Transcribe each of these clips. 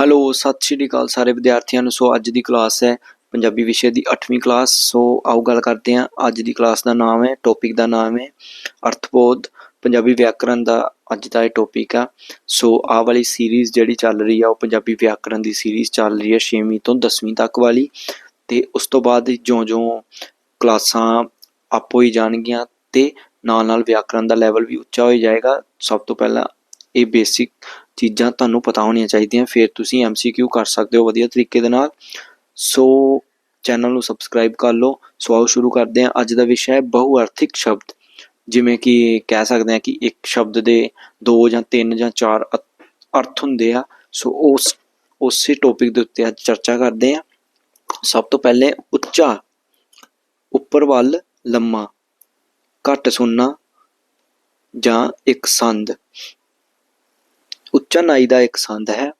Hello ਸਤਿ ਸ਼੍ਰੀ ਅਕਾਲ ਸਾਰੇ ਵਿਦਿਆਰਥੀਆਂ ਨੂੰ। ਸੋ ਅੱਜ ਦੀ ਕਲਾਸ ਹੈ ਪੰਜਾਬੀ ਵਿਸ਼ੇ ਦੀ 8ਵੀਂ ਕਲਾਸ ਸੋ ਆਓ ਗੱਲ ਕਰਦੇ ਹਾਂ। ਅੱਜ ਦੀ ਕਲਾਸ ਦਾ ਨਾਮ ਹੈ ਟੌਪਿਕ ਦਾ ਨਾਮ ਹੈ ਅਰਥਬੋਧ। ਪੰਜਾਬੀ ਵਿਆਕਰਨ ਦਾ ਅੱਜ ਦਾ ਇਹ ਟੌਪਿਕ ਆ। ਸੋ ਆਹ ਵਾਲੀ ਸੀਰੀਜ਼ ਜਿਹੜੀ ਚੱਲ ਰਹੀ ਆ, ਉਹ ਪੰਜਾਬੀ ਵਿਆਕਰਨ ਦੀ ਸੀਰੀਜ਼ ਚੱਲ ਰਹੀ ਹੈ 6ਵੀਂ ਤੋਂ 10ਵੀਂ ਤੱਕ ਵਾਲੀ। ਤੇ ਉਸ ਤੋਂ ਬਾਅਦ ਜਿਉਂ-ਜਿਉਂ ਕਲਾਸਾਂ ਅਪ ਹੋਈ ਜਾਣਗੀਆਂ ਤੇ ਨਾਲ ਨਾਲ ਵਿਆਕਰਨ ਦਾ ਲੈਵਲ ਵੀ ਉੱਚਾ ਹੋ ਜਾਏਗਾ। ਸਭ ਤੋਂ ਪਹਿਲਾਂ ਇਹ ਬੇਸਿਕ ਚੀਜ਼ਾਂ ਤੁਹਾਨੂੰ ਪਤਾ ਹੋਣੀਆਂ ਚਾਹੀਦੀਆਂ, ਫਿਰ ਤੁਸੀਂ MCQ ਕਰ ਸਕਦੇ ਹੋ ਵਧੀਆ ਤਰੀਕੇ ਦੇ ਨਾਲ। ਸੋ ਚੈਨਲ ਨੂੰ ਸਬਸਕ੍ਰਾਈਬ ਕਰ ਲਓ। ਸੋ ਆਓ ਸ਼ੁਰੂ ਕਰਦੇ ਹਾਂ। ਅੱਜ ਦਾ ਵਿਸ਼ਾ ਹੈ ਬਹੁਅਰਥਿਕ ਸ਼ਬਦ। ਜਿਵੇਂ ਕਿ ਕਹਿ ਸਕਦੇ ਹਾਂ ਕਿ ਇੱਕ ਸ਼ਬਦ ਦੇ ਦੋ ਜਾਂ ਤਿੰਨ ਜਾਂ ਚਾਰ ਅਰਥ ਹੁੰਦੇ ਆ। ਸੋ ਉਸ, ਉਸੇ ਟੌਪਿਕ ਦੇ ਉੱਤੇ ਅੱਜ ਚਰਚਾ ਕਰਦੇ ਹਾਂ। ਸਭ ਤੋਂ ਪਹਿਲੇ ਉੱਚਾ, ਉੱਪਰ ਵੱਲ ਲੰਮਾ, ਘੱਟ ਸੁਣਨਾ ਜਾਂ ਇੱਕ ਸੰਦ। ਉੱਚਾ ਨਾਈ ਦਾ ਇੱਕ ਸੰਦ ਹੈ।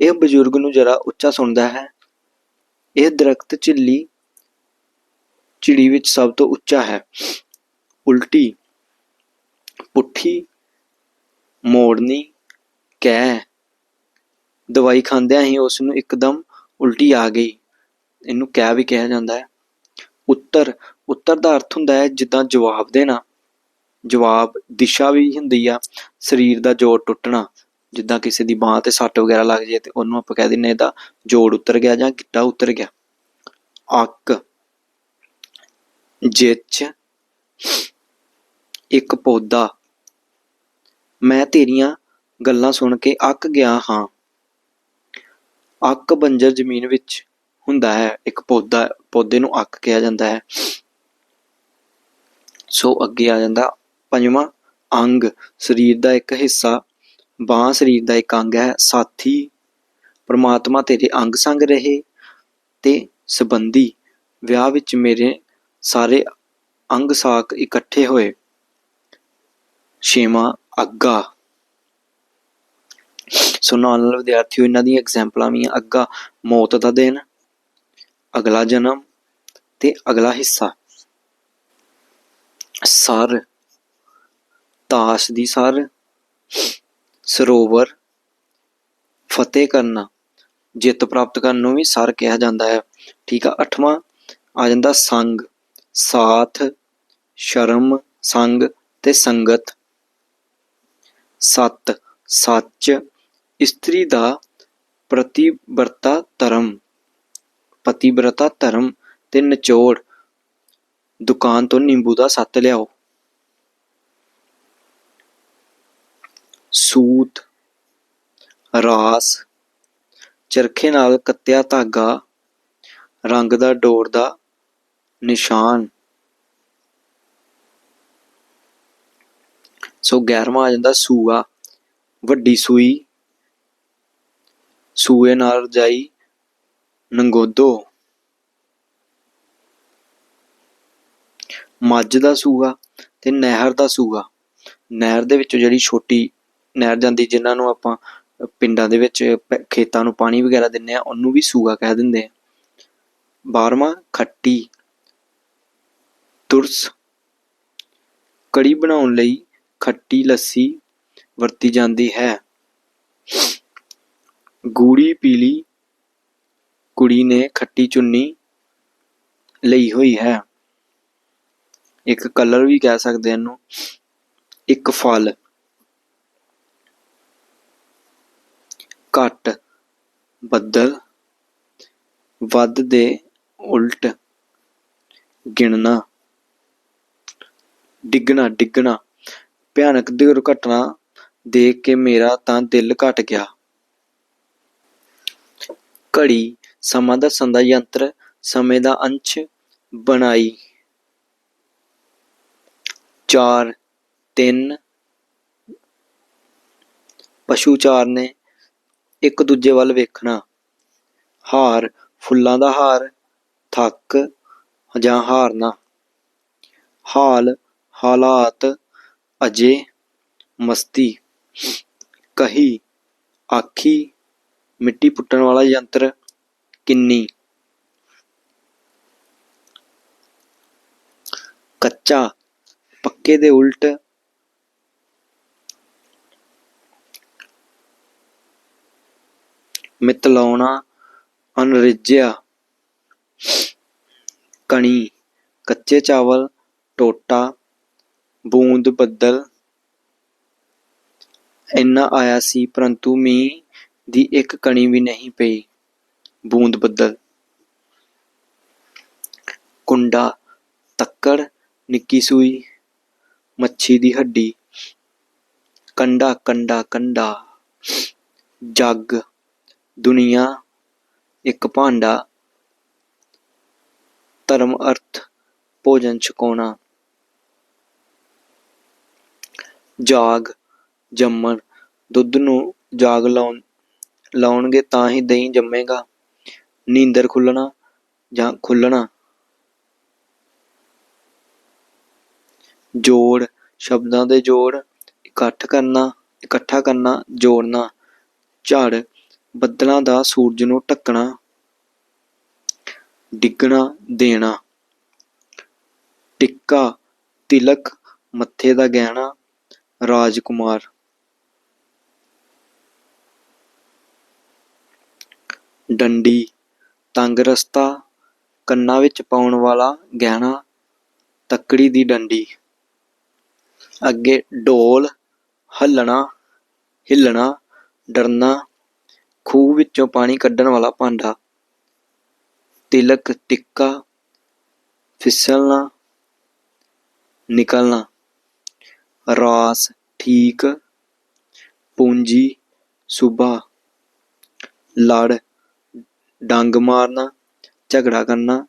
ਇਹ ਬਜ਼ੁਰਗ ਨੂੰ ਜਰਾ ਉੱਚਾ ਸੁਣਦਾ ਹੈ। ਇਹ ਦਰਖਤ ਝਿੱਲੀ ਚਿੜੀ ਵਿੱਚ ਸਭ ਤੋਂ ਉੱਚਾ ਹੈ। ਉਲਟੀ ਪੁੱਠੀ ਮੋੜਨੀ ਕਹਿ ਦਵਾਈ ਖਾਂਦਿਆਂ ਹੀ ਉਸ ਨੂੰ ਇੱਕਦਮ ਉਲਟੀ ਆ ਗਈ। ਇਹਨੂੰ ਕਹਿ ਵੀ ਕਿਹਾ ਜਾਂਦਾ ਹੈ। ਉੱਤਰ ਉੱਤਰ ਦਾ ਅਰਥ ਹੁੰਦਾ ਹੈ ਜਿੱਦਾਂ ਜਵਾਬ ਦੇਣਾ। ਜਵਾਬ ਦਿਸ਼ਾ ਵੀ ਹੁੰਦੀ ਆ। ਸਰੀਰ ਦਾ ਜ਼ੋਰ ਟੁੱਟਣਾ। ਜਿੱਦਾਂ ਕਿਸੇ ਦੀ ਬਾਹ ਤੇ ਸੱਟ ਵਗੈਰਾ ਲੱਗ ਜੇ ਤੇ ਉਹਨੂੰ ਆਪਾਂ ਕਹਿ ਦਿੰਨੇ ਇਹਦਾ ਜੋੜ ਉਤਰ ਗਿਆ ਜਾਂ ਗਿੱਟਾ ਉਤਰ ਗਿਆ। ਅੱਕ। ਜਿੱਚ। ਇੱਕ ਪੌਦਾ। ਮੈਂ ਤੇਰੀਆਂ ਗੱਲਾਂ ਸੁਣ ਕੇ ਅੱਕ ਗਿਆ ਹਾਂ। ਅੱਕ ਬੰਜਰ ਜ਼ਮੀਨ ਵਿੱਚ ਹੁੰਦਾ ਹੈ। ਇੱਕ ਪੌਦਾ, ਪੌਦੇ ਨੂੰ ਅੱਕ ਕਿਹਾ ਜਾਂਦਾ ਹੈ। ਸੋ ਅੱਗੇ ਆ ਜਾਂਦਾ। ਪੰਜਵਾਂ ਅੰਗ। ਸਰੀਰ ਦਾ ਇੱਕ ਹਿੱਸਾ ਬਾਂਹ ਸਰੀਰ ਦਾ ਇੱਕ ਅੰਗ ਹੈ। ਸਾਥੀ, ਪਰਮਾਤਮਾ ਤੇਰੇ ਅੰਗ ਸੰਗ ਰਹੇ ਤੇ ਸੰਬੰਧੀ ਵਿਆਹ ਵਿੱਚ ਮੇਰੇ ਸਾਰੇ ਅੰਗ ਸਾਕ ਇਕੱਠੇ ਹੋਏ। ਛੇਵਾਂ ਅੱਗਾ। ਸੋ ਨਾਲ ਨਾਲ ਵਿਦਿਆਰਥੀਓ, ਇਹਨਾਂ ਦੀਆਂ ਐਗਜ਼ਾਮਪਲਾਂ ਵੀ ਅੱਗਾ, ਮੌਤ ਦਾ ਦਿਨ, ਅਗਲਾ ਜਨਮ ਤੇ ਅਗਲਾ ਹਿੱਸਾ। ਸਰ, ਤਾਸ਼ ਦੀ ਸਰ ਸਰੋਵਰ ਫਤਿਹ ਕਰਨਾ, ਜਿੱਤ ਪ੍ਰਾਪਤ ਕਰਨ ਨੂੰ ਵੀ ਸਰ ਕਿਹਾ ਜਾਂਦਾ ਹੈ। ਠੀਕ ਆ, ਅੱਠਵਾਂ ਆ ਜਾਂਦਾ ਸੰਗ, ਸਾਥ, ਸ਼ਰਮ, ਸੰਗ ਤੇ ਸੰਗਤ। ਸੱਤ, ਸੱਚ, ਇਸਤਰੀ ਦਾ ਪ੍ਰਤੀਬਰਤਾ ਧਰਮ, ਪਤੀਬਰਤਾ ਧਰਮ ਤੇ ਨਿਚੋੜ, ਦੁਕਾਨ ਤੋਂ ਨਿੰਬੂ ਦਾ ਸੱਤ ਲਿਆਓ। ਸੂਤ, ਰਾਸ, ਚਰਖੇ ਨਾਲ ਕੱਤਿਆ ਧਾਗਾ, ਰੰਗ ਦਾ ਡੋਰ ਦਾ ਨਿਸ਼ਾਨ। ਸੋ 11ਵਾਂ ਆ ਜਾਂਦਾ ਸੂਆ, ਵੱਡੀ ਸੂਈ, ਸੂਏ ਨਾਲ ਰਜਾਈ ਨੰਗੋਦੋ। ਮੱਝ ਦਾ ਸੂਆ ਤੇ ਨਹਿਰ ਦਾ ਸੂਆ। ਨਹਿਰ ਦੇ ਵਿੱਚੋਂ ਜਿਹੜੀ ਛੋਟੀ ਨਹਿਰ ਜਾਂਦੀ, ਜਿਨ੍ਹਾਂ ਨੂੰ ਆਪਾਂ ਪਿੰਡਾਂ ਦੇ ਵਿੱਚ, ਪ- ਖੇਤਾਂ ਨੂੰ ਪਾਣੀ ਵਗੈਰਾ ਦਿੰਨੇ ਆ ਉਹਨੂੰ ਵੀ ਸੂਆ ਕਹਿ ਦਿੰਦੇ ਆ 12ਵਾਂ ਖੱਟੀ, ਤੁਰਸ। ਕੜੀ ਬਣਾਉਣ ਲਈ ਖੱਟੀ ਲੱਸੀ ਵਰਤੀ ਜਾਂਦੀ ਹੈ। ਗੂੜੀ ਪੀਲੀ ਕੁੜੀ ਨੇ ਖੱਟੀ ਚੁੰਨੀ ਲਈ ਹੋਈ ਹੈ। ਇੱਕ ਕਲਰ ਵੀ ਕਹਿ ਸਕਦੇ ਹਾਂ ਇਹਨੂੰ। ਇੱਕ ਫਲ। ਘੱਟ, ਬੱਦਲ, ਵੱਧ ਦੇ ਉਲਟ ਗਿਣਨਾ, ਡਿੱਗਣਾ ਡਿੱਗਣਾ, ਭਿਆਨਕ ਦੁਰਘਟਨਾ ਦੇਖ ਕੇ ਮੇਰਾ ਤਾਂ ਦਿਲ ਘਟ ਗਿਆ। ਘੜੀ ਸਮਾਂ ਦੱਸਣ ਦਾ ਯੰਤਰ, ਸਮੇਂ ਦਾ ਅੰਸ਼ ਬਣਾਈ। ਚਾਰ, ਤਿੰਨ, ਪਸ਼ੂ ਚਾਰ ਨੇ ਇੱਕ ਦੂਜੇ ਵੱਲ ਵੇਖਣਾ। ਹਾਰ ਫੁੱਲਾਂ ਦਾ ਹਾਰ, ਥੱਕ ਜਾਂ ਹਾਰਨਾ ਹਾਲ ਹਾਲਾਤ ਅਜੇ ਮਸਤੀ। ਕਹੀ, ਆਖੀ, ਮਿੱਟੀ ਪੁੱਟਣ ਵਾਲਾ ਯੰਤਰ ਕਿੰਨੀ? ਕੱਚਾ, ਪੱਕੇ ਦੇ ਉਲਟ ਮਿਤਲਾਉਣਾ, ਅਨਰਿਜਿਆ, ਕਣੀ, ਕੱਚੇ ਚਾਵਲ, ਟੋਟਾ, ਬੂੰਦ ਬੱਦਲ, ਇੰਨਾ ਆਇਆ ਸੀ, ਪਰੰਤੂ ਮੀਂਹ ਦੀ ਇੱਕ ਕਣੀ ਵੀ ਨਹੀਂ ਪਈ। ਬੂੰਦ ਬੱਦਲ। ਕੁੰਡਾ, ਤੱਕੜ, ਨਿੱਕੀ ਸੂਈ, ਮੱਛੀ ਦੀ ਹੱਡੀ। ਕੰਡਾ ਕੰਡਾ ਕੰਡਾ। ਜੱਗ। ਦੁਨੀਆ, ਇੱਕ ਭਾਂਡਾ, ਧਰਮ, ਅਰਥ, ਭੋਜਨ ਛਕਾਉਣਾ। ਜਾਗ, ਜੰਮਣ, ਦੁੱਧ ਨੂੰ ਜਾਗ ਲਾਉਣ, ਲਾਉਣਗੇ ਤਾਂ ਹੀ ਦਹੀਂ ਜੰਮੇਗਾ। ਨੀਂਦਰ ਖੁੱਲਣਾ ਜਾਂ ਖੁੱਲਣਾ? ਜੋੜ, ਸ਼ਬਦਾਂ ਦੇ ਜੋੜ, ਇਕੱਠ ਕਰਨਾ, ਇਕੱਠਾ ਕਰਨਾ, ਜੋੜਨਾ। ਝੜ ਬੱਦਲਾਂ ਦਾ ਸੂਰਜ ਨੂੰ ਢੱਕਣਾ, ਡਿੱਗਣਾ, ਦੇਣਾ। ਟਿੱਕਾ, ਤਿਲਕ, ਮੱਥੇ ਦਾ ਗਹਿਣਾ, ਰਾਜਕੁਮਾਰ। ਡੰਡੀ, ਤੰਗ ਰਸਤਾ, ਕੰਨਾਂ ਵਿੱਚ ਪਾਉਣ ਵਾਲਾ ਗਹਿਣਾ, ਤੱਕੜੀ ਦੀ ਡੰਡੀ। ਅੱਗੇ ਢੋਲ, ਹੱਲਣਾ, ਹਿੱਲਣਾ, ਡਰਨਾ ਖੂਹ ਵਿੱਚੋਂ ਪਾਣੀ ਕੱਢਣ ਵਾਲਾ ਭਾਂਡਾ, ਤਿਲਕ, ਟਿੱਕਾ, ਫਿਸਲਣਾ, ਨਿਕਲਣਾ। ਰਾਸ, ਠੀਕ, ਪੂੰਜੀ, ਸੁਬਾ। ਲੜ, ਡੰਗ ਮਾਰਨਾ, ਝਗੜਾ ਕਰਨਾ,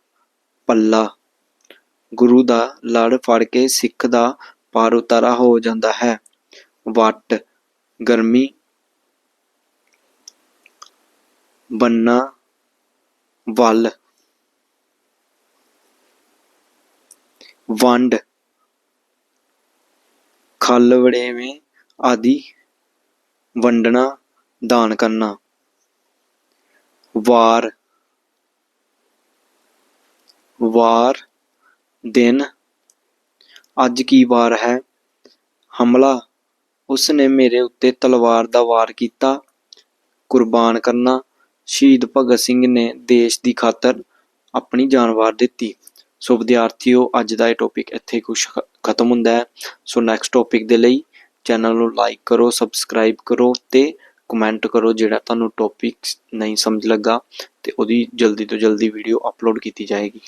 ਪੱਲਾ। ਗੁਰੂ ਦਾ ਲੜ ਫੜ ਕੇ ਸਿੱਖ ਦਾ ਪਾਰ ਉਤਾਰਾ ਹੋ ਜਾਂਦਾ ਹੈ। ਵੱਟ, ਗਰਮੀ ਬੰਨਾ ਵੱਲ। ਵੰਡ। ਖਲ ਵੜੇਵੇਂ ਆਦਿ ਵੰਡਣਾ, ਦਾਨ ਕਰਨਾ। ਵਾਰ। ਵਾਰ ਦਿਨ। ਅੱਜ ਕੀ ਵਾਰ ਹੈ? ਹਮਲਾ। ਉਸ ਨੇ ਮੇਰੇ ਉੱਤੇ ਤਲਵਾਰ ਦਾ ਵਾਰ ਕੀਤਾ। ਕੁਰਬਾਨ ਕਰਨਾ। ਸ਼ਹੀਦ ਭਗਤ ਸਿੰਘ ਨੇ ਦੇਸ਼ ਦੀ ਖਾਤਰ ਆਪਣੀ ਜਾਨ ਵਾਰ ਦਿੱਤੀ। ਸੋ ਵਿਦਿਆਰਥੀਓ, ਅੱਜ ਦਾ ਇਹ ਟੌਪਿਕ ਇੱਥੇ ਕੁਛ ਖਤਮ ਹੁੰਦਾ ਹੈ। ਸੋ ਨੈਕਸਟ ਟੌਪਿਕ ਦੇ ਲਈ ਚੈਨਲ ਨੂੰ ਲਾਈਕ ਕਰੋ ਸਬਸਕ੍ਰਾਈਬ ਕਰੋ ਤੇ ਕਮੈਂਟ ਕਰੋ ਜਿਹੜਾ ਤੁਹਾਨੂੰ ਟੌਪਿਕ ਨਹੀਂ ਸਮਝ ਲੱਗਾ ਤੇ ਉਹਦੀ ਜਲਦੀ ਤੋਂ ਜਲਦੀ ਵੀਡੀਓ ਅਪਲੋਡ ਕੀਤੀ ਜਾਏਗੀ।